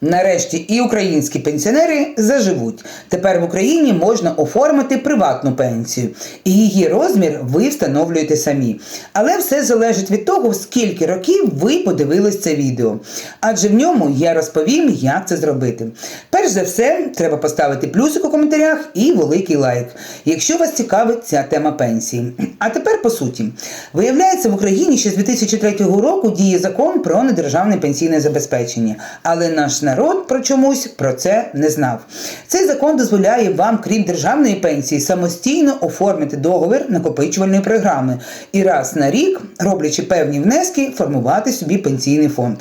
Нарешті і українські пенсіонери заживуть. Тепер в Україні можна оформити приватну пенсію, і її розмір ви встановлюєте самі. Але все залежить від того, скільки років ви подивились це відео. Адже в ньому я розповім, як це зробити. Перш за все, треба поставити плюсик у коментарях і великий лайк, якщо вас цікавить ця тема пенсії. А тепер по суті. Виявляється, в Україні ще з 2003 року діє закон про недержавне пенсійне забезпечення, але наш народ про чомусь про це не знав. Цей закон дозволяє вам, крім державної пенсії, самостійно оформити договір накопичувальної програми і раз на рік, роблячи певні внески, формувати собі пенсійний фонд.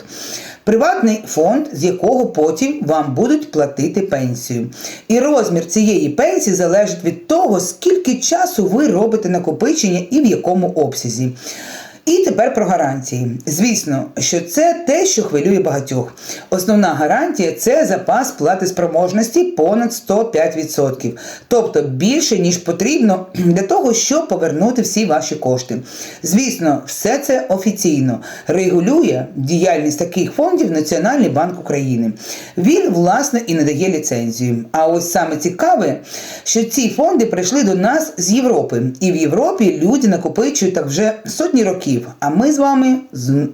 Приватний фонд, з якого потім вам будуть платити пенсію. І розмір цієї пенсії залежить від того, скільки часу ви робите накопичення і в якому обсязі. І тепер про гарантії. Звісно, що це те, що хвилює багатьох. Основна гарантія це запас плати спроможності понад 105%. Тобто більше, ніж потрібно для того, щоб повернути всі ваші кошти. Звісно, все це офіційно регулює діяльність таких фондів Національний банк України. Він, власне, і надає ліцензію. А ось саме цікаве, що ці фонди прийшли до нас з Європи. І в Європі люди накопичують так вже сотні років. А ми з вами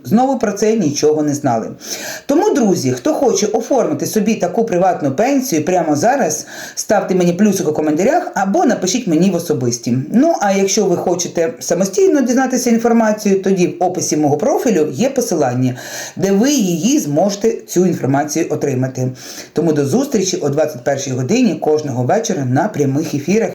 знову про це нічого не знали. Тому, друзі, хто хоче оформити собі таку приватну пенсію прямо зараз, ставте мені плюсик у коментарях або напишіть мені в особисті. Ну а якщо ви хочете самостійно дізнатися інформацію, тоді в описі мого профілю є посилання, де ви її зможете цю інформацію отримати. Тому до зустрічі о 21 годині кожного вечора на прямих ефірах.